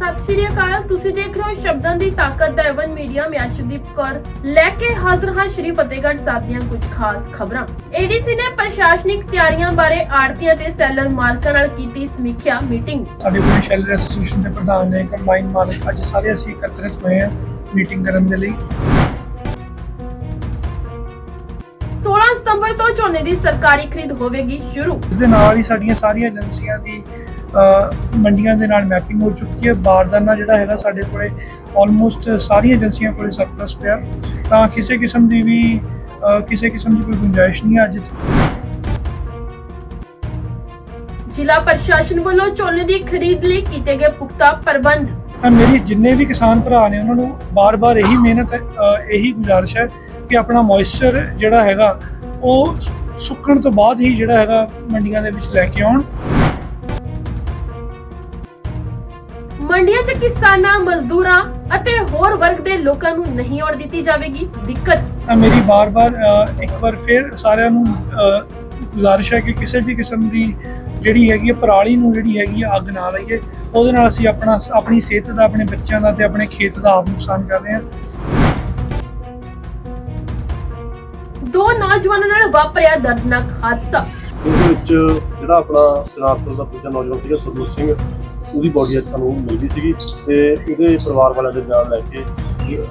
ਸਤਿ ਸ਼੍ਰੀ ਅਕਾਲ। ਤੁਸੀਂ ਦੇਖ ਰਹੇ ਹੋ ਸ਼ਬਦਾਂ ਦੀ ਤਾਕਤ ਦਾ ਐਵਨ ਮੀਡੀਆ ਮੈਂ ਅਸ਼ਦੀਪ ਕੌਰ। ਲੈ ਕੇ ਹਾਜ਼ਰ ਹਾਂ ਸ਼੍ਰੀ ਫਤਿਹਗੜ੍ਹ ਸਾਹਿਬ ਦੀਆਂ ਕੁਝ ਖਾਸ ਖਬਰਾਂ। ਏਡੀਸੀ ਨੇ ਪ੍ਰਸ਼ਾਸਨਿਕ ਤਿਆਰੀਆਂ ਬਾਰੇ ਆੜਤੀਆਂ ਤੇ ਸੈਲਰ ਮਾਲਕਾਂ ਨਾਲ ਕੀਤੀ ਸਮੀਖਿਆ ਮੀਟਿੰਗ। ਸਾਡੇ ਕੋਲ ਸ਼ੈਲਰ ਐਸੋਸੀਏਸ਼ਨ ਦੇ ਪ੍ਰਧਾਨ ਨੇ ਕੰਬਾਈਨ ਮਾਲਕ। ਅੱਜ ਸਾਰੇ ਅਸੀਂ ਇਕੱਤਰਿਤ ਹੋਏ ਹਾਂ ਮੀਟਿੰਗ ਕਰਨ ਦੇ ਲਈ। 16 ਸਤੰਬਰ ਤੋਂ ਝੋਨੇ ਦੀ ਸਰਕਾਰੀ ਖਰੀਦ ਹੋਵੇਗੀ ਸ਼ੁਰੂ। ਇਸ ਦੇ ਨਾਲ ਹੀ ਸਾਡੀਆਂ ਸਾਰੀਆਂ ਏਜੰਸੀਆਂ ਦੀ ਮੰਡੀਆਂ ਦੇ ਨਾਲ ਮੈਪਿੰਗ ਹੋ ਚੁੱਕੀ ਹੈ। ਬਾਰਦਾਨਾ ਜਿਹੜਾ ਹੈਗਾ ਸਾਡੇ ਕੋਲੇ ਆਲਮੋਸਟ ਸਾਰੀਆਂ ਏਜੰਸੀਆਂ ਕੋਲੇ ਸਰਪਲਸ ਪਿਆ। ਤਾਂ ਕਿਸੇ ਕਿਸਮ ਦੀ ਵੀ ਕਿਸੇ ਕਿਸਮ ਦੀ ਕੋਈ ਗੁੰਜਾਇਸ਼ ਨਹੀਂ ਅੱਜ। ਜ਼ਿਲ੍ਹਾ ਪ੍ਰਸ਼ਾਸਨ ਵੱਲੋਂ ਝੋਨੇ ਦੀ ਖਰੀਦ ਲਈ ਕੀਤੇ ਗਏ ਪੁਖਤਾ ਪ੍ਰਬੰਧ। ਤਾਂ ਮੇਰੀ ਜਿੰਨੇ ਵੀ ਕਿਸਾਨ ਭਰਾ ਨੇ ਉਹਨਾਂ ਨੂੰ ਬਾਰ-ਬਾਰ ਇਹੀ ਮਿਹਨਤ ਇਹੀ ਗੁਜ਼ਾਰਿਸ਼ ਹੈ ਕਿ ਆਪਣਾ ਮੋਇਸਚਰ ਜਿਹੜਾ ਹੈਗਾ ਉਹ ਸੁੱਕਣ ਤੋਂ ਬਾਅਦ ਹੀ ਜਿਹੜਾ ਹੈਗਾ ਮੰਡੀਆਂ ਦੇ ਵਿੱਚ ਲੈ ਕੇ ਆਉਣ। ਮੰਡੀਆਂ 'ਚ ਕਿਸਾਨਾਂ ਮਜ਼ਦੂਰਾਂ ਅਤੇ ਹੋਰ ਵਰਗ ਦੇ ਲੋਕਾਂ ਨੂੰ ਨਹੀਂ ਆਉਣ ਦਿੱਤੀ ਜਾਵੇਗੀ ਦਿੱਕਤ। ਮੇਰੀ ਬਾਰ-ਬਾਰ ਇੱਕ ਵਾਰ ਫਿਰ ਸਾਰਿਆਂ ਨੂੰ ਗੁਜ਼ਾਰਿਸ਼ ਹੈ ਕਿ ਕਿਸੇ ਵੀ ਕਿਸਮ ਦੀ ਜਿਹੜੀ ਹੈਗੀ ਹੈ ਪਰਾਲੀ ਨੂੰ ਜਿਹੜੀ ਹੈਗੀ ਹੈ ਅੱਗ ਨਾ ਲਾਈਏ। ਉਹਦੇ ਨਾਲ ਅਸੀਂ ਆਪਣਾ ਆਪਣੀ ਸਿਹਤ ਦਾ ਆਪਣੇ ਬੱਚਿਆਂ ਦਾ ਤੇ ਆਪਣੇ ਖੇਤ ਦਾ ਆਪ ਨੁਕਸਾਨ ਕਰ ਰਹੇ ਹਾਂ। ਦੋ ਨੌਜਵਾਨਾਂ ਨਾਲ ਵਾਪਰਿਆ ਦਰਦਨਾਕ ਹਾਦਸਾ। ਉਹਦੇ ਵਿੱਚ ਜਿਹੜਾ ਆਪਣਾ ਜਨਾਬਪੁਰ ਦਾ ਦੂਜਾ ਨੌਜਵਾਨ ਸੀਗਾ ਸਰਦੂਰ ਸਿੰਘ। ਉਹਦੀ ਬੋਡੀ ਅੱਜ ਸਾਨੂੰ ਮਿਲਦੀ ਸੀਗੀ ਤੇ ਉਹਦੇ ਪਰਿਵਾਰ ਵਾਲਿਆਂ ਦੇ ਬਿਆਨ ਲੈ ਕੇ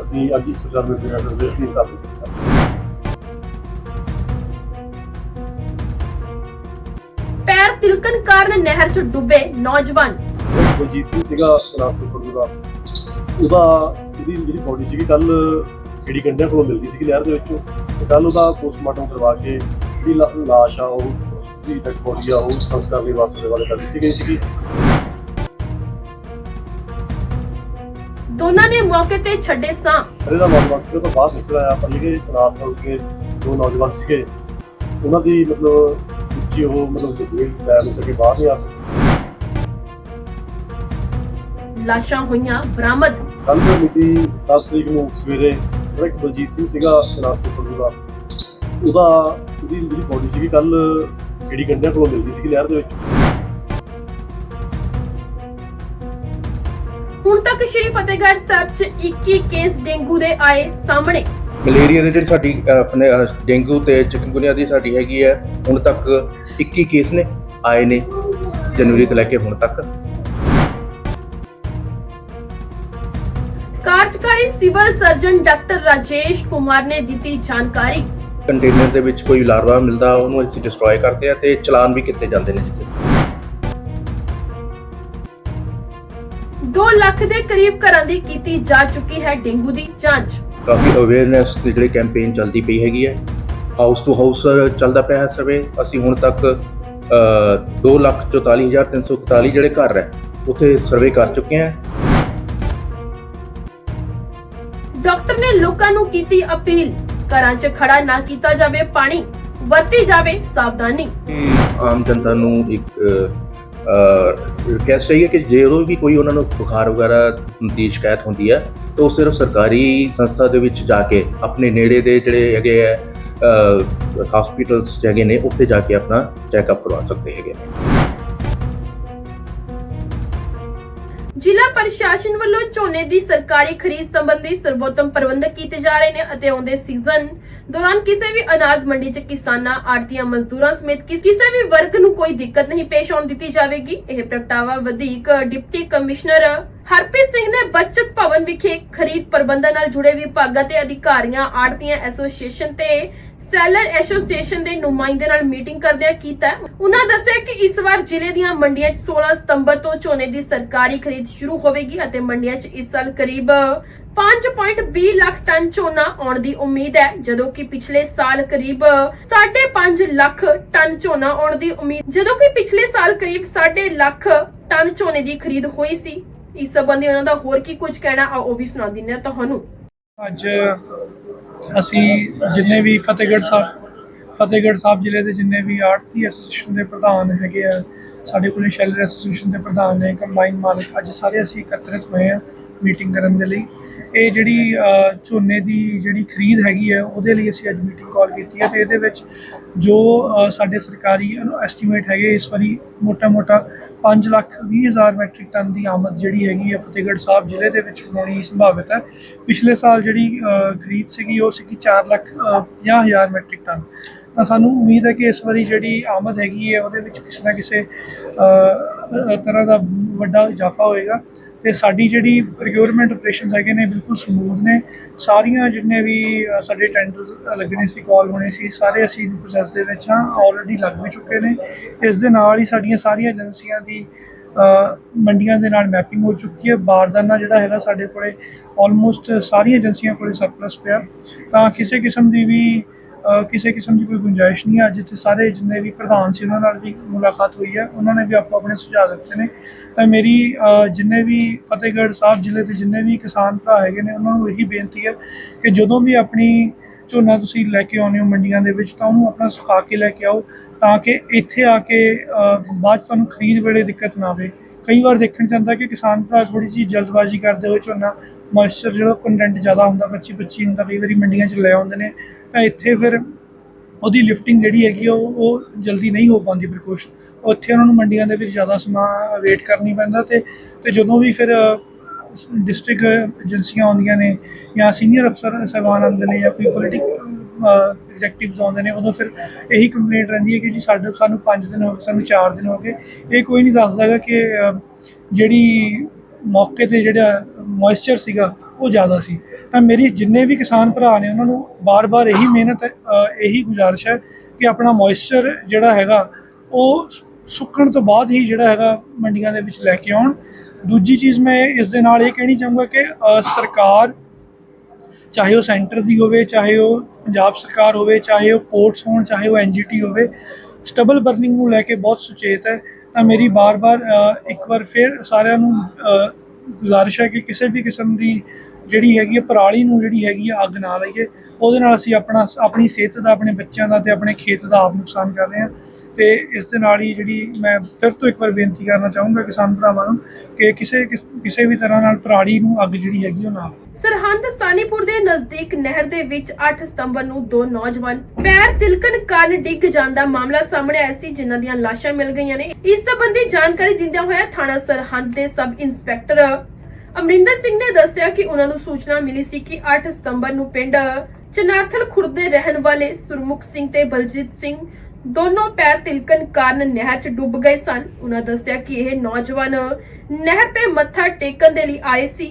ਅਸੀਂ ਅੱਜ 104 ਮਿੰਟ ਦੇ ਰੈਸਟ ਦੇ ਅਪੀਲ ਕਰ ਦਿੱਤੀ। ਪੈਰ ਤਿਲਕਣ ਕਾਰਨ ਨਹਿਰ 'ਚ ਡੁੱਬੇ ਨੌਜਵਾਨ। ਬਲਜੀਤ ਸਿੰਘ ਸੀਗਾ ਜਨਾਬਪੁਰ ਦਾ ਉਹਦਾ ਉਹਦੀ ਜਿਹੜੀ ਬੋਡੀ ਸੀਗੀ ਕੱਲ ਕਿਹੜੀ ਕੰਡਿਆਂ ਕੋਲੋਂ ਮਿਲਦੀ ਸੀਗੀ ਨਹਿਰ ਦੇ ਵਿੱਚੋਂ। ਤੇ ਕੱਲ ਉਹਦਾ ਪੋਸਟਮਾਰਟਮ ਕਰਵਾ ਕੇ ਜਿਹੜੀ ਲਾਸ਼ ਆ ਉਹ ਜਿਹੜੀ ਡੈਡ ਬੋਡੀ ਆ ਉਹ ਸੰਸਕਾਰ ਲਈ ਵਾਪਸ ਦੇ ਵਾਲੇ ਕਰ ਦਿੱਤੀ ਗਈ ਸੀਗੀ। ਦੋਨਾਂ ਨੇ ਮੌਕੇ ਤੇ ਛੱਡੇ ਸਾਹ ਅਰੇ ਦਾ ਨੌਜਵਾਨ ਸੀਗਾ ਤਾਂ ਬਾਹਰ ਨਿਕਲ ਆਇਆ ਪਰ ਜਿਹੜੇ ਤਨਾਸ ਹੋ ਕੇ ਦੋ ਨੌਜਵਾਨ ਸੀਗੇ। ਉਹਨਾਂ ਦੀ ਮਤਲਬ ਉੱਚੀ ਉਹ ਮਤਲਬ ਜਿਹੜੇ ਪੈਰ ਨੂੰ ਸਕੇ ਬਾਹਰ ਨਹੀਂ ਆ ਸਕੇ। ਲਾਸ਼ਾਂ ਹੋਈਆਂ ਬਰਾਮਦ। ਕੱਲ ਮਿਤੀ 10 ਤਰੀਕ ਨੂੰ ਸਵੇਰੇ ਜਿਹੜਾ ਇੱਕ ਬਲਜੀਤ ਸਿੰਘ ਸੀਗਾ ਸਨਾਤਪੁਰ ਦਾ ਉਹਦਾ ਉਹਦੀ ਜਿਹੜੀ ਬੋਡੀ ਸੀਗੀ ਕੱਲ ਕਿਹੜੀ ਗੰਡਿਆਂ ਕੋਲੋਂ ਮਿਲਦੀ ਸੀਗੀ ਨਹਿਰ ਦੇ ਵਿੱਚ। ਹੁਣ ਤੱਕ ਸ਼੍ਰੀ ਫਤਿਹਗੜ੍ਹ ਸਾਹਿਬ 'ਚ 21 ਕੇਸ ਡੇਂਗੂ ਦੇ ਆਏ ਸਾਹਮਣੇ। ਮਲੇਰੀਆ ਦੀ ਜਿਹੜੀ ਸਾਡੀ ਅਹ, ਆਪਣੇ ਅਹ, ਡੇਂਗੂ ਤੇ ਚਿਕਨਗੁਨੀਆ ਦੀ ਸਾਡੀ ਹੈਗੀ ਹੈ। ਹੁਣ ਤੱਕ 21 ਕੇਸ ਨੇ ਆਏ ਨੇ ਜਨਵਰੀ ਤੋਂ ਲੈ ਕੇ ਹੁਣ ਤੱਕ। ਕਾਰਜਕਾਰੀ civil surgeon doctor Rajesh Kumar ਨੇ ਦਿੱਤੀ ਜਾਣਕਾਰੀ। ਕੰਟੇਨਰ ਦੇ ਵਿੱਚ ਕੋਈ ਲਾਰਵਾ ਮਿਲਦਾ ਉਹਨੂੰ ਅਸੀਂ ਡਿਸਟਰੋਏ ਕਰਦੇ ਆ ਤੇ ਚਲਾਨ ਵੀ ਕੀਤੇ ਜਾਂਦੇ ਨੇ ਜਿੱਥੇ। 2 ਲੱਖ ਦੇ ਕਰੀਬ ਘਰਾਂ ਦੀ ਕੀਤੀ ਜਾ ਚੁੱਕੀ ਹੈ ਡੇਂਗੂ ਦੀ ਜਾਂਚ। ਕਾਫੀ ਅਵੇਅਰਨੈਸ ਦੀ ਜਿਹੜੀ ਕੈਂਪੇਨ ਚੱਲਦੀ ਪਈ ਹੈਗੀ ਹੈ। ਹਾਊਸ ਟੂ ਹਾਊਸ ਚੱਲਦਾ ਪਿਆ ਹੈ ਸਰਵੇ ਅਸੀਂ ਹੁਣ ਤੱਕ 244343 ਜਿਹੜੇ ਘਰ ਹੈ ਉੱਥੇ ਸਰਵੇ ਕਰ ਚੁੱਕੇ ਹਾਂ। ਡਾਕਟਰ ਨੇ ਲੋਕਾਂ ਨੂੰ ਕੀਤੀ ਅਪੀਲ। ਘਰਾਂ 'ਚ ਖੜਾ ਨਾ ਕੀਤਾ ਜਾਵੇ ਪਾਣੀ ਵਰਤੀ ਜਾਵੇ ਸਾਵਧਾਨੀ। ਆਮ ਜਨਤਾ ਨੂੰ ਇੱਕ ਰਿਕਵੈਸਟ ਹੈ ਕਿ ਜਦੋਂ ਵੀ ਕੋਈ ਉਹਨਾਂ ਨੂੰ ਬੁਖਾਰ ਵਗੈਰਾ ਦੀ ਸ਼ਿਕਾਇਤ ਹੁੰਦੀ ਹੈ, ਤਾਂ ਉਹ ਸਿਰਫ ਸਰਕਾਰੀ ਸੰਸਥਾ ਦੇ ਵਿੱਚ ਜਾ ਕੇ ਆਪਣੇ ਨੇੜੇ ਦੇ ਜਿਹੜੇ ਹੈਗੇ ਹੈ ਹਸਪੀਟਲਸ ਹੈਗੇ ਨੇ, ਉੱਥੇ ਜਾ ਕੇ ਆਪਣਾ ਚੈੱਕਅਪ ਕਰਵਾ ਸਕਦੇ ਹੈਗੇ ਨੇ। ਜ਼ਿਲ੍ਹਾ ਪ੍ਰਸ਼ਾਸਨ ਵੱਲੋਂ ਝੋਨੇ ਦੀ ਸਰਕਾਰੀ ਖਰੀਦ ਸੰਬੰਧੀ ਸਰਵੋਤਮ ਪ੍ਰਬੰਧ ਕੀਤੇ ਜਾ ਰਹੇ ਨੇ ਅਤੇ ਆਉਂਦੇ ਸੀਜ਼ਨ ਦੌਰਾਨ ਕਿਸੇ ਵੀ ਅਨਾਜ ਮੰਡੀ 'ਚ ਕਿਸਾਨਾਂ ਆੜਤੀਆਂ ਮਜ਼ਦੂਰਾਂ ਸਮੇਤ ਕਿਸੇ ਵੀ ਵਰਗ ਨੂੰ ਕੋਈ ਦਿੱਕਤ ਨਹੀਂ ਪੇਸ਼ ਆਉਣ ਦਿੱਤੀ ਜਾਵੇਗੀ। ਇਹ ਪ੍ਰਗਟਾਵਾ ਵਧੀਕ ਡਿਪਟੀ ਕਮਿਸ਼ਨਰ ਹਰਪ੍ਰੀਤ ਸਿੰਘ ਨੇ ਬਚਤ ਭਵਨ ਵਿਖੇ ਖਰੀਦ ਪ੍ਰਬੰਧਾਂ ਨਾਲ ਜੁੜੇ ਵਿਭਾਗਾਂ ਤੇ ਅਧਿਕਾਰੀਆਂ ਆੜਤੀਆਂ ਐਸੋਸੀਏਸ਼ਨ ਤੇ ਸੈਲਰ ਐਸੋਸੀਏਸ਼ਨ ਦੇ ਨੁਮਾਇੰਦੇ ਨਾਲ ਮੀਟਿੰਗ ਕਰਦਿਆਂ ਕੀਤਾ। ਉਹਨਾਂ ਦੱਸਿਆ ਕਿ ਇਸ ਵਾਰ ਜ਼ਿਲ੍ਹੇ ਦੀਆਂ ਮੰਡੀਆਂ 'ਚ 16 ਸਤੰਬਰ ਤੋਂ ਝੋਨੇ ਦੀ ਸਰਕਾਰੀ ਖਰੀਦ ਸ਼ੁਰੂ ਹੋਵੇਗੀ ਅਤੇ ਮੰਡੀਆਂ 'ਚ ਇਸ ਸਾਲ ਕਰੀਬ 5.20 ਲੱਖ ਟਨ ਝੋਨਾ ਆਉਣ ਦੀ ਉਮੀਦ ਹੈ, ਜਦੋਂ ਕਿ ਪਿਛਲੇ ਸਾਲ ਕਰੀਬ 5.5 ਲੱਖ ਟਨ ਝੋਨਾ ਆਉਣ ਦੀ ਉਮੀਦ, ਜਦੋਂ ਕਿ ਪਿਛਲੇ ਸਾਲ ਕਰੀਬ 1.5 ਲੱਖ ਟਨ ਝੋਨੇ ਦੀ ਖਰੀਦ ਹੋਈ ਸੀ। ਇਸ ਸੰਬੰਧੀ ਉਹਨਾਂ ਦਾ ਹੋਰ ਕੀ ਕੁਝ ਕਹਿਣਾ ਆ ਉਹ ਵੀ ਸੁਣਾ ਦਿੰਦੇ ਹਾਂ ਤੁਹਾਨੂੰ। ਅੱਜ ਅਸੀਂ ਜਿੰਨੇ ਵੀ ਫਤਿਹਗੜ੍ਹ ਸਾਹਿਬ ਫਤਿਹਗੜ੍ਹ ਸਾਹਿਬ ਜ਼ਿਲ੍ਹੇ ਦੇ ਜਿੰਨੇ ਵੀ ਆੜਤੀ ਐਸੋਸੀਏਸ਼ਨ ਦੇ ਪ੍ਰਧਾਨ ਹੈਗੇ ਆ, ਸਾਡੇ ਕੋਲ ਸ਼ੈਲਰ ਐਸੋਸੀਏਸ਼ਨ ਦੇ ਪ੍ਰਧਾਨ ਨੇ ਕੰਬਾਈਨ ਮਾਲਕ, ਅੱਜ ਸਾਰੇ ਅਸੀਂ ਇਕੱਤਰਿਤ ਹੋਏ ਆ ਮੀਟਿੰਗ ਕਰਨ ਦੇ ਲਈ। ਇਹ ਜਿਹੜੀ ਝੋਨੇ ਦੀ ਜਿਹੜੀ ਖਰੀਦ ਹੈਗੀ ਹੈ ਉਹਦੇ ਲਈ ਅਸੀਂ ਅੱਜ ਮੀਟਿੰਗ ਕਾਲ ਕੀਤੀ ਹੈ ਤੇ ਇਹਦੇ ਵਿੱਚ ਜੋ ਸਾਡੇ ਸਰਕਾਰੀ ਐਸਟੀਮੇਟ ਹੈਗੇ ਇਸ ਵਾਰੀ ਮੋਟਾ-ਮੋਟਾ 5 ਲੱਖ 20 ਹਜ਼ਾਰ ਮੈਟ੍ਰਿਕ ਟਨ ਦੀ ਆਮਦ ਜਿਹੜੀ ਹੈਗੀ ਹੈ ਫਤਿਹਗੜ੍ਹ ਸਾਹਿਬ ਜ਼ਿਲ੍ਹੇ ਦੇ ਵਿੱਚ ਹੋਣੀ ਸੰਭਾਵਿਤ ਹੈ। ਪਿਛਲੇ ਸਾਲ ਜਿਹੜੀ ਖਰੀਦ ਸੀਗੀ ਉਹ ਸੀਗੀ 4 ਲੱਖ ਅ, 50 ਹਜ਼ਾਰ ਮੈਟ੍ਰਿਕ ਟਨ ਤਾਂ ਸਾਨੂੰ ਉਮੀਦ ਹੈ ਕਿ ਇਸ ਵਾਰੀ ਜਿਹੜੀ ਆਮਦ ਹੈਗੀ ਹੈ ਉਹਦੇ ਵਿੱਚ ਕਿਸੇ ਨਾ ਕਿਸੇ ਤਰ੍ਹਾਂ ਦਾ ਵੱਡਾ ਇਜ਼ਾਫਾ ਹੋਏਗਾ। ਤੇ ਸਾਡੀ ਜਿਹੜੀ ਪ੍ਰੋਕਿਉਰਮੈਂਟ ਆਪਰੇਸ਼ਨਸ ਹੈਗੇ ਨੇ ਬਿਲਕੁਲ ਸਮੂਥ ਨੇ। ਸਾਰੀਆਂ ਜਿੰਨੇ ਵੀ ਸਾਡੇ ਟੈਂਡਰਸ ਲੱਗਣੇ ਸੀ ਕਾਲ ਹੋਣੇ ਸੀ, ਸਾਰੇ ਅਸੀਂ ਪ੍ਰੋਸੈਸ ਦੇ ਵਿੱਚ ਹਾਂ ਆਲਰੇਡੀ ਲੱਗ ਵੀ ਚੁੱਕੇ ਨੇ। ਇਸ ਦੇ ਨਾਲ ਹੀ ਸਾਡੀਆਂ ਸਾਰੀਆਂ ਏਜੰਸੀਆਂ ਦੀ ਮੰਡੀਆਂ ਦੇ ਨਾਲ ਮੈਪਿੰਗ ਹੋ ਚੁੱਕੀ ਹੈ। ਬਾਰਦਾਨਾ ਜਿਹੜਾ ਹੈਗਾ ਸਾਡੇ ਕੋਲੇ ਆਲਮੋਸਟ ਸਾਰੀਆਂ ਏਜੰਸੀਆਂ ਕੋਲੇ ਸਰਪਲਸ ਪਿਆ। ਤਾਂ ਕਿਸੇ ਕਿਸਮ ਦੀ ਵੀ ਕਿਸੇ ਕਿਸਮ ਦੀ ਕੋਈ ਗੁੰਜਾਇਸ਼ ਨਹੀਂ ਹੈ। ਅੱਜ ਇੱਥੇ ਸਾਰੇ ਜਿੰਨੇ ਵੀ ਪ੍ਰਧਾਨ ਸੀ, ਉਹਨਾਂ ਨਾਲ ਵੀ ਮੁਲਾਕਾਤ ਹੋਈ ਹੈ। ਉਹਨਾਂ ਨੇ ਵੀ ਆਪੋ ਆਪਣੇ ਸੁਝਾਅ ਦਿੱਤੇ ਨੇ। ਤਾਂ ਮੇਰੀ ਜਿੰਨੇ ਵੀ ਫਤਿਹਗੜ੍ਹ ਸਾਹਿਬ ਜ਼ਿਲ੍ਹੇ ਦੇ ਜਿੰਨੇ ਵੀ ਕਿਸਾਨ ਭਰਾ ਹੈਗੇ ਨੇ, ਉਹਨਾਂ ਨੂੰ ਇਹੀ ਬੇਨਤੀ ਹੈ ਕਿ ਜਦੋਂ ਵੀ ਆਪਣੀ ਝੋਨਾ ਤੁਸੀਂ ਲੈ ਕੇ ਆਉਂਦੇ ਹੋ ਮੰਡੀਆਂ ਦੇ ਵਿੱਚ, ਤਾਂ ਉਹਨੂੰ ਆਪਣਾ ਸੁਕਾ ਕੇ ਲੈ ਕੇ ਆਓ ਤਾਂ ਕਿ ਇੱਥੇ ਆ ਕੇ ਬਾਅਦ 'ਚ ਤੁਹਾਨੂੰ ਖਰੀਦ ਵੇਲੇ ਦਿੱਕਤ ਨਾ ਆਵੇ। ਕਈ ਵਾਰ ਦੇਖਣ ਚ ਆਉਂਦਾ ਕਿ ਕਿਸਾਨ ਭਰਾ ਥੋੜੀ ਜਿਹੀ ਜਲਦਬਾਜ਼ੀ ਕਰਦੇ ਹੋਏ ਝੋਨਾ ਮੋਇਸਚਰ ਜਿਹੜਾ ਕੰਟੈਂਟ ਜ਼ਿਆਦਾ ਹੁੰਦਾ 25 25 ਹੁੰਦਾ, ਕਈ ਵਾਰੀ ਮੰਡੀਆਂ 'ਚ ਲੈ ਆਉਂਦੇ ਨੇ, ਤਾਂ ਇੱਥੇ ਫਿਰ ਉਹਦੀ ਲਿਫਟਿੰਗ ਜਿਹੜੀ ਹੈਗੀ ਉਹ ਉਹ ਜਲਦੀ ਨਹੀਂ ਹੋ ਪਾਉਂਦੀ ਪ੍ਰੀਕੋਸ਼ਨ ਉੱਥੇ ਉਹਨਾਂ ਨੂੰ ਮੰਡੀਆਂ ਦੇ ਵਿੱਚ ਜ਼ਿਆਦਾ ਸਮਾਂ ਵੇਟ ਕਰਨੀ ਪੈਂਦਾ ਤੇ ਤੇ ਜਦੋਂ ਵੀ ਫਿਰ ਡਿਸਟ੍ਰਿਕਟ ਏਜੰਸੀਆਂ ਆਉਂਦੀਆਂ ਨੇ ਜਾਂ ਸੀਨੀਅਰ ਅਫਸਰ ਸਾਹਿਬਾਨ ਆਉਂਦੇ ਨੇ ਜਾਂ ਕੋਈ ਪੋਲੀਟਿਕਲ ਐਗਜ਼ੈਕਟਿਵਸ ਆਉਂਦੇ ਨੇ, ਉਦੋਂ ਫਿਰ ਇਹੀ ਕੰਪਲੇਂਟ ਰਹਿੰਦੀ ਹੈ ਕਿ ਜੀ ਸਾਡੇ ਸਾਨੂੰ 5 ਦਿਨ ਹੋ ਗਏ, ਸਾਨੂੰ 4 ਦਿਨ ਹੋ ਗਏ। ਇਹ ਕੋਈ ਨਹੀਂ ਦੱਸਦਾ ਹੈਗਾ ਕਿ ਜਿਹੜੀ ਮੌਕੇ ਤੇ ਜਿਹੜਾ ਮੋਇਸਚਰ ਸੀਗਾ, ਉਹ ਜ਼ਿਆਦਾ ਸੀ। ਤਾਂ ਮੇਰੀ ਜਿੰਨੇ ਵੀ ਕਿਸਾਨ ਭਰਾ ਨੇ, ਉਹਨਾਂ ਨੂੰ ਬਾਰ-ਬਾਰ ਇਹੀ ਮਿਹਨਤ ਇਹੀ ਗੁਜ਼ਾਰਿਸ਼ ਹੈ ਕਿ ਆਪਣਾ ਮੋਇਸਚਰ ਜਿਹੜਾ ਹੈਗਾ, ਉਹ ਸੁੱਕਣ ਤੋਂ ਬਾਅਦ ਹੀ ਜਿਹੜਾ ਹੈਗਾ ਮੰਡੀਆਂ ਦੇ ਵਿੱਚ ਲੈ ਕੇ ਆਉਣ। ਦੂਜੀ ਚੀਜ਼ ਮੈਂ ਇਸ ਦੇ ਨਾਲ ਇਹ ਕਹਿਣੀ ਚਾਹੂੰਗਾ ਕਿ ਸਰਕਾਰ, ਚਾਹੇ ਉਹ ਸੈਂਟਰ ਦੀ ਹੋਵੇ, ਚਾਹੇ ਉਹ ਪੰਜਾਬ ਸਰਕਾਰ ਹੋਵੇ, ਚਾਹੇ ਉਹ ਪੋਰਟਸ ਹੋਣ, ਚਾਹੇ ਉਹ ਐਨਜੀਟੀ ਹੋਵੇ ਸਟਬਲ ਬਰਨਿੰਗ ਨੂੰ ਲੈ ਕੇ ਬਹੁਤ ਸੁਚੇਤ ਹੈ। ਤਾਂ ਮੇਰੀ ਬਾਰ-ਬਾਰ ਇੱਕ ਵਾਰ ਫਿਰ ਸਾਰਿਆਂ ਨੂੰ ਗੁਜ਼ਾਰਿਸ਼ ਹੈ ਕਿ ਕਿਸੇ ਵੀ ਕਿਸਮ ਦੀ ਜਿਹੜੀ ਹੈਗੀ ਹੈ ਪਰਾਲੀ ਨੂੰ ਜਿਹੜੀ ਹੈਗੀ ਆ, ਅੱਗ ਨਾ ਲਾਈਏ। ਉਹਦੇ ਨਾਲ ਅਸੀਂ ਆਪਣਾ, ਆਪਣੀ ਸਿਹਤ ਦਾ, ਆਪਣੇ ਬੱਚਿਆਂ ਦਾ ਤੇ ਆਪਣੇ ਖੇਤ ਦਾ ਆਪ ਨੁਕਸਾਨ ਕਰ ਰਹੇ ਹਾਂ। ਤੇ ਇਸ ਦੇ ਨਾਲ ਹੀ ਜਿਹੜੀ ਮੈਂ ਫਿਰ ਤੋਂ ਇੱਕ ਵਾਰ ਬੇਨਤੀ ਕਰਨਾ ਚਾਹੂੰਗਾ ਕਿਸਾਨ ਭਰਾਵਾਂ ਨੂੰ ਕਿ ਕਿਸੇ ਕਿਸੇ ਵੀ ਤਰ੍ਹਾਂ ਨਾਲ ਪਰਾਲੀ ਨੂੰ ਅੱਗ ਜਿਹੜੀ ਹੈਗੀ ਉਹ ਨਾ ਸਰਹੰਦ ਸਾਨੀਪੁਰ ਦੇ ਨਜ਼ਦੀਕ ਨਹਿਰ ਦੇ ਵਿੱਚ 8 ਸਤੰਬਰ ਨੂੰ ਦੋ ਨੌਜਵਾਨ ਪੈਰ ਤਿਲਕਣ ਕਾਰਨ ਡਿੱਗ ਜਾਣ ਦਾ ਮਾਮਲਾ ਸਾਹਮਣੇ ਆਇਆ ਸੀ, ਜਿਨ੍ਹਾਂ ਦੀਆਂ ਲਾਸ਼ਾਂ ਮਿਲ ਗਈਆਂ ਨੇ। ਇਸ ਸੰਬੰਧੀ ਜਾਣਕਾਰੀ ਦਿੰਦਿਆਂ ਹੋਇਆ ਥਾਣਾ ਸਰਹੰਦ ਦੇ ਸਬ ਇੰਸਪੈਕਟਰ ਅਮਰਿੰਦਰ ਸਿੰਘ ਨੇ ਦੱਸਿਆ ਕਿ ਉਹਨਾਂ ਨੂੰ ਸੂਚਨਾ ਮਿਲੀ ਸੀ ਕਿ 8 ਸਤੰਬਰ ਨੂੰ ਪਿੰਡ ਚਨਾਰਥਲ ਖੁਰਦ ਦੇ ਰਹਿਣ ਵਾਲੇ ਸੁਰਮੁਖ ਸਿੰਘ ਤੇ ਬਲਜੀਤ ਸਿੰਘ ਦੋਨੋਂ ਪੈਰ ਤਿਲਕਣ ਕਾਰਨ ਨਹਿਰ 'ਚ ਡੁੱਬ ਗਏ ਸਨ। ਉਹਨਾਂ ਦੱਸਿਆ ਕਿ ਇਹ ਨੌਜਵਾਨ ਨਹਿਰ ਤੇ ਮੱਥਾ ਟੇਕਣ ਦੇ ਲਈ ਆਏ ਸੀ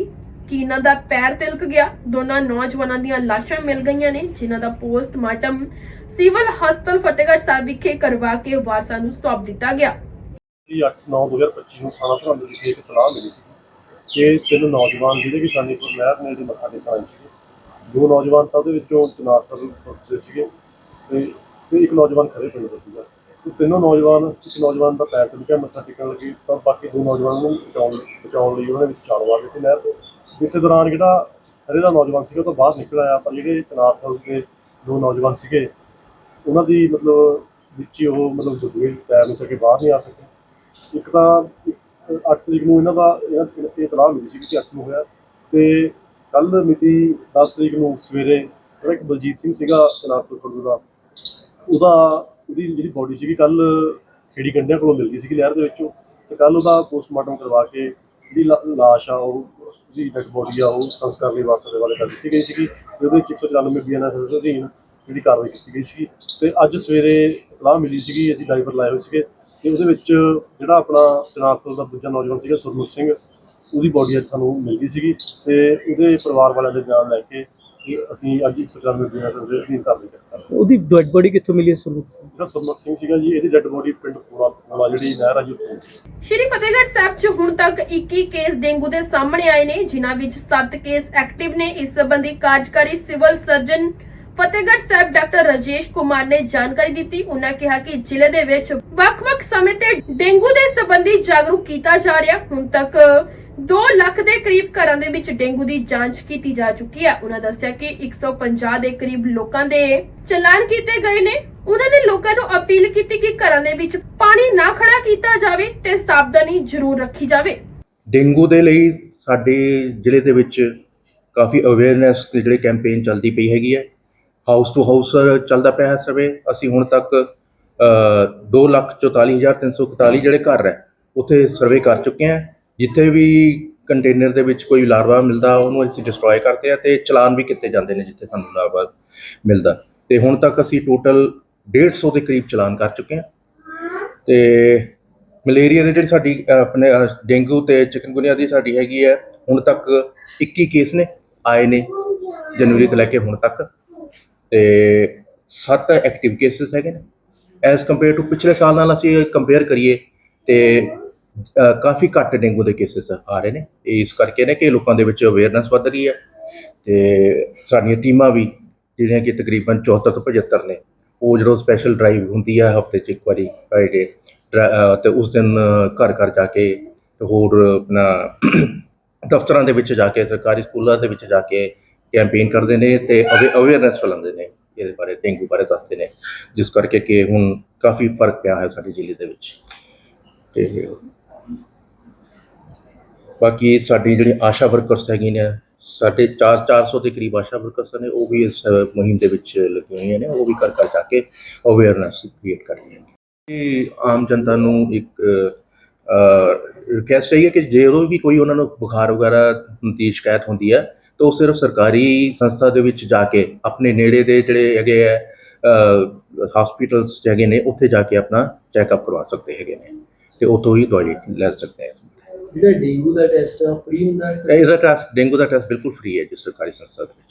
ਕਿ ਇਹਨਾਂ ਦਾ ਪੈਰ ਤਿਲਕ ਗਿਆ। ਦੋਨਾਂ ਨੌਜਵਾਨਾਂ ਦੀਆਂ ਲਾਸ਼ਾਂ ਮਿਲ ਗਈਆਂ ਨੇ, ਜਿਨ੍ਹਾਂ ਦਾ ਪੋਸਟਮਾਰਟਮ ਸਿਵਲ ਹਸਪਤਾਲ ਫਤਿਹਗੜ੍ਹ ਸਾਹਿਬ ਵਿਖੇ ਕਰਵਾ ਕੇ ਵਾਰਸਾਂ ਨੂੰ ਸੌਂਪ ਦਿੱਤਾ ਗਿਆ। 8/9/2025 ਨੂੰ ਥਾਣਾ ਸਰਹੰਦ ਵਿਖੇ ਇੱਕ ਤਲਾਹ ਮਿਲੀ ਸੀ ਕਿ ਤਿੰਨ ਨੌਜਵਾਨ ਜਿਹੜੇ ਕਿ ਸਾਨੀਪੁਰ ਨਹਿਰ ਨੇ ਮੱਥਾ ਟੇਕਣ ਆਏ ਸੀਗੇ। ਦੋ ਨੌਜਵਾਨ ਤਾਂ ਉਹਦੇ ਵਿੱਚੋਂ ਚਨਾਰਤਲ ਦੇ ਸੀਗੇ ਤੇ ਤੇ ਇੱਕ ਨੌਜਵਾਨ ਖੜੇ ਪਿੰਡ ਦਾ ਸੀਗਾ। ਤੇ ਤਿੰਨੋਂ ਨੌਜਵਾਨ, ਇੱਕ ਨੌਜਵਾਨ ਦਾ ਪੈਰ ਤਿਲਕਿਆ ਮੱਥਾ ਟੇਕਣ ਲੱਗੀ, ਤਾਂ ਬਾਕੀ ਦੋ ਨੌਜਵਾਨਾਂ ਨੂੰ ਬਚਾਉਣ ਬਚਾਉਣ ਲਈ ਉਹਨਾਂ ਨੇ ਵਿੱਚ ਛਾਲ ਮਾਰ ਦਿੱਤੀ ਨਹਿਰ ਤੋਂ। ਇਸੇ ਦੌਰਾਨ ਜਿਹੜਾ ਹਰੇ ਦਾ ਨੌਜਵਾਨ ਸੀਗਾ, ਉਹ ਤੋਂ ਬਾਹਰ ਨਿਕਲ ਆਇਆ, ਪਰ ਜਿਹੜੇ ਚਨਾਰਤਲ ਦੇ ਦੋ ਨੌਜਵਾਨ ਸੀਗੇ, ਉਹਨਾਂ ਦੀ ਮਤਲਬ ਵਿੱਚ ਉਹ ਮਤਲਬ ਡੁੱਬ ਪੈਰ ਨਹੀਂ ਸਕੇ ਬਾਹਰ ਨਹੀਂ ਆ ਸਕੇ। ਇੱਕ ਤਾਂ 8 ਤਰੀਕ ਨੂੰ ਇਹਨਾਂ ਦਾ, ਇਹਨਾਂ ਇਹ ਇਤਲਾਹ ਮਿਲੀ ਸੀ ਕਿ 8 ਨੂੰ ਹੋਇਆ। ਤੇ ਕੱਲ ਮਿਤੀ 10 ਤਰੀਕ ਨੂੰ ਸਵੇਰੇ ਜਿਹੜਾ ਇੱਕ ਬਲਜੀਤ ਸਿੰਘ ਸੀਗਾ ਸਨਾਤਪੁਰ ਖੁਰਦ ਦਾ ਉਹਦਾ, ਉਹਦੀ ਜਿਹੜੀ ਬੋਡੀ ਸੀਗੀ ਕੱਲ ਖੇੜੀ ਕੰਡਿਆਂ ਕੋਲੋਂ ਮਿਲ ਗਈ ਸੀਗੀ ਲਹਿਰ ਦੇ ਵਿੱਚੋਂ। ਤੇ ਕੱਲ ਉਹਦਾ ਪੋਸਟਮਾਰਟਮ ਕਰਵਾ ਕੇ ਜਿਹੜੀ ਲਾ- ਲਾਸ਼ ਆ, ਉਹ, ਉਹਦੀ ਡੈਡ ਬੋਡੀ ਆ, ਉਹ ਸੰਸਕਾਰ ਲਈ ਵਾਸਤੇ ਦੇ ਵਾਲੇ ਕਰ ਦਿੱਤੀ ਗਈ ਸੀਗੀ ਤੇ ਉਹਦੇ ਵਿੱਚ 194 ਬੀਐਨਐਸ ਦੇ ਅਧੀਨ ਜਿਹੜੀ ਕਾਰਵਾਈ ਕੀਤੀ ਗਈ ਸੀਗੀ। ਤੇ ਅੱਜ ਸਵੇਰੇ ਇਤਲਾਹ ਮਿਲੀ ਸੀਗੀ, ਅਸੀਂ ਡਾਈਵਰ ਲਾਏ ਹੋਏ ਸੀਗੇ ਤੇ ਉਹਦੇ ਵਿੱਚ ਜਿਹੜਾ ਆਪਣਾ ਚਨਾਰਤਲ ਦਾ ਦੂਜਾ ਨੌਜਵਾਨ ਸੀਗਾ, ਸੁਰਮੁਖ ਸਿੰਘ, ਉਹਦੀ ਬੋਡੀ ਅੱਜ ਸਾਨੂੰ ਮਿਲ ਗਈ ਸੀਗੀ ਤੇ ਉਹਦੇ ਪਰਿਵਾਰ ਵਾਲਿਆਂ ਦੇ ਬਿਆਨ ਲੈ ਕੇ ਅਸੀਂ ਅੱਜ 194 ਬੀਐਨਐਸ ਦੇ ਅਧੀਨ ਕਾਰਵਾਈ ਕੀਤੀ ਉਹਦੀ ਡੈਡ ਬੋਡੀ ਕਿੱਥੋਂ ਮਿਲੀ ਹੈ ਸੁਰਮੁਖ ਸਿੰਘ ਜਿਹੜਾ ਸੁਰਮੁਖ ਸਿੰਘ ਸੀਗਾ ਜੀ ਇਹਦੀ ਡੈਡ ਬੋਡੀ ਪਿੰਡ ਪੂਰਾ ਪੂਰਾ ਜਿਹੜੀ ਨਹਿਰ ਆ ਜੀ ਉੱਥੋਂ। ਸ਼੍ਰੀ ਫਤਿਹਗੜ੍ਹ ਸਾਹਿਬ 'ਚ ਹੁਣ ਤੱਕ 21 ਕੇਸ ਡੇਂਗੂ ਦੇ ਸਾਹਮਣੇ ਆਏ ਨੇ ਜਿਨ੍ਹਾਂ ਵਿੱਚ 7 ਕੇਸ ਐਕਟਿਵ ਨੇ। ਇਸ ਸੰਬੰਧੀ ਕਾਰਜਕਾਰੀ civil surgeon Fatehgarh Sahib doctor Rajesh Kumar ਨੇ ਜਾਣਕਾਰੀ ਦਿੱਤੀ। ਉਹਨਾਂ ਕਿਹਾ ਕਿ ਜ਼ਿਲ੍ਹੇ ਦੇ ਵਿੱਚ ਵੱਖ-ਵੱਖ ਸਮੇਂ ਤੇ ਡੇਂਗੂ ਦੇ ਸੰਬੰਧੀ ਜਾਗਰੂਕ ਕੀਤਾ ਜਾ ਰਿਹਾ। ਹੁਣ ਤੱਕ 2 ਲੱਖ ਦੇ ਕਰੀਬ ਘਰਾਂ ਦੇ ਵਿੱਚ ਡੇਂਗੂ ਦੀ ਜਾਂਚ ਕੀਤੀ ਜਾ ਚੁੱਕੀ ਹੈ। ਉਹਨਾਂ ਦੱਸਿਆ ਕਿ 150 ਦੇ ਕਰੀਬ ਲੋਕਾਂ ਦੇ ਚਲਾਨ ਕੀਤੇ ਗਏ ਨੇ। ਉਹਨਾਂ ਨੇ ਲੋਕਾਂ ਨੂੰ ਅਪੀਲ ਕੀਤੀ ਕਿ ਘਰਾਂ ਦੇ ਵਿੱਚ ਪਾਣੀ ਨਾ ਖੜਾ ਕੀਤਾ ਜਾਵੇ ਤੇ ਸਾਵਧਾਨੀ ਜ਼ਰੂਰ ਰੱਖੀ ਜਾਵੇ। ਡੇਂਗੂ ਦੇ ਲਈ ਸਾਡੇ ਜ਼ਿਲ੍ਹੇ ਦੇ ਵਿੱਚ ਕਾਫੀ ਅਵੇਅਰਨੈਸ ਦੇ ਜਿਹੜੇ ਕੈਂਪੇਨ ਚੱਲਦੀ ਪਈ ਹੈਗੀ ਹੈ। ਹਾਊਸ ਟੂ ਹਾਊਸ ਚੱਲਦਾ ਪਿਆ ਹੈ ਸਰਵੇ ਅਸੀਂ ਹੁਣ ਤੱਕ 244341 ਜਿਹੜੇ ਘਰ ਹੈ, ਉੱਥੇ ਸਰਵੇ ਕਰ ਚੁੱਕੇ ਹਾਂ। ਜਿੱਥੇ ਵੀ ਕੰਟੇਨਰ ਦੇ ਵਿੱਚ ਕੋਈ ਲਾਰਵਾ ਮਿਲਦਾ, ਉਹਨੂੰ ਅਸੀਂ ਡਿਸਟਰੋਏ ਕਰਦੇ ਆ ਤੇ ਚਲਾਨ ਵੀ ਕੀਤੇ ਜਾਂਦੇ ਨੇ ਜਿੱਥੇ ਸਾਨੂੰ ਲਾਰਵਾ ਮਿਲਦਾ। ਤੇ ਹੁਣ ਤੱਕ ਅਸੀਂ ਟੋਟਲ 150 ਦੇ ਕਰੀਬ ਚਲਾਨ ਕਰ ਚੁੱਕੇ ਹਾਂ ਤੇ ਮਲੇਰੀਆ ਦੇ ਜਿਹੜੀ ਸਾਡੀ ਆਪਣੇ ਡੇਂਗੂ ਤੇ ਚਿਕਨਗੁਨੀਆ ਦੀ ਸਾਡੀ ਹੈਗੀ ਹੈ ਹੁਣ ਤੱਕ 21 ਕੇਸ ਨੇ, ਆਏ ਨੇ ਜਨਵਰੀ ਤੋਂ ਲੈ ਕੇ ਹੁਣ ਤੱਕ। ਤੇ 7 ਐਕਟਿਵ ਕੇसेस ਹੈਗੇ ਨੇ। ਐਸ ਕੰਪੇਅਰ ਟੂ ਪਿਛਲੇ ਸਾਲ ਨਾਲ ਅਸੀਂ ਕੰਪੇਅਰ ਕਰੀਏ ਤੇ ਕਾਫੀ ਘੱਟ ਡੇਂਗੂ ਦੇ ਕੇसेस ਆ ਰਹੇ ਨੇ। ਇਹ ਇਸ ਕਰਕੇ ਨੇ ਕਿ ਲੋਕਾਂ ਦੇ ਵਿੱਚ ਅਵੇਅਰਨੈਸ ਵੱਧ ਰਹੀ ਹੈ ਤੇ ਸਾਡੀਆਂ ਟੀਮਾਂ ਵੀ ਜਿਹੜੀਆਂ ਕਿ ਤਕਰੀਬਨ 74 ਤੋਂ 75 ਨੇ, ਉਹ ਜਦੋਂ ਸਪੈਸ਼ਲ ਡਰਾਈਵ ਹੁੰਦੀ ਹੈ ਹਫ਼ਤੇ 'ਚ ਇੱਕ ਵਾਰੀ ਫਰਾਈਡੇ ਤੇ ਉਸ ਦਿਨ ਘਰ ਘਰ ਜਾ ਕੇ ਤੇ ਹੋਰ ਆਪਣਾ ਦਫ਼ਤਰਾਂ ਦੇ ਵਿੱਚ ਜਾ ਕੇ, ਸਰਕਾਰੀ ਸਕੂਲਾਂ ਦੇ ਵਿੱਚ ਜਾ ਕੇ ਕੈਂਪੇਨ ਕਰਦੇ ਨੇ ਤੇ ਅਵੇਅਰਨੈਸ ਫੈਲਾਉਂਦੇ ਨੇ ਇਹਦੇ ਬਾਰੇ, ਡੇਂਗੂ ਬਾਰੇ ਦੱਸਦੇ ਨੇ। ਜਿਸ ਕਰਕੇ ਕਿ ਹੁਣ ਕਾਫੀ ਫ਼ਰਕ ਪਿਆ ਹੈ ਸਾਡੇ ਜ਼ਿਲ੍ਹੇ ਦੇ ਵਿੱਚ। ਤੇ ਬਾਕੀ ਸਾਡੀ ਜਿਹੜੀ ਆਸ਼ਾ ਵਰਕਰਸ ਹੈਗੀਆਂ ਨੇ, ਸਾਡੇ 4 400 ਦੇ ਕਰੀਬ ਆਸ਼ਾ ਵਰਕਰਸ ਨੇ, ਉਹ ਵੀ ਇਸ ਮੁਹਿੰਮ ਦੇ ਵਿੱਚ ਲੱਗੀਆਂ ਹੋਈਆਂ ਨੇ, ਉਹ ਵੀ ਘਰ ਘਰ ਜਾ ਕੇ ਅਵੇਅਰਨੈਸ ਕ੍ਰੀਏਟ ਕਰ ਰਹੀਆਂ ਨੇ। ਇਹ ਆਮ ਜਨਤਾ ਨੂੰ ਇੱਕ ਰਿਕਵੈਸਟ ਹੈ ਕਿ ਜਦੋਂ ਵੀ ਕੋਈ ਉਹਨਾਂ ਨੂੰ ਬੁਖਾਰ ਵਗੈਰਾ ਦੀ ਸ਼ਿਕਾਇਤ ਹੁੰਦੀ ਹੈ, ਤਾਂ ਉਹ ਸਿਰਫ ਸਰਕਾਰੀ ਸੰਸਥਾ ਦੇ ਵਿੱਚ ਜਾ ਕੇ, ਆਪਣੇ ਨੇੜੇ ਦੇ ਜਿਹੜੇ ਹੈਗੇ ਹੈ ਹਸਪੀਟਲਸ ਹੈਗੇ ਨੇ, ਉੱਥੇ ਜਾ ਕੇ ਆਪਣਾ ਚੈੱਕਅਪ ਕਰਵਾ ਸਕਦੇ ਹੈਗੇ ਨੇ, ਤੇ ਉੱਥੋਂ ਹੀ ਦਵਾਈ ਲੈ ਸਕਦੇ ਹੈ। ਜਿਹੜਾ ਡੇਂਗੂ ਦਾ ਟੈਸਟ ਆ ਫ੍ਰੀ ਹੁੰਦਾ ਹੈ ਇਹਦਾ ਟੈਸਟ ਡੇਂਗੂ ਦਾ ਟੈਸਟ ਬਿਲਕੁਲ ਫ੍ਰੀ ਹੈ ਜੀ ਸਰਕਾਰੀ ਸੰਸਥਾ ਦੇ ਵਿੱਚ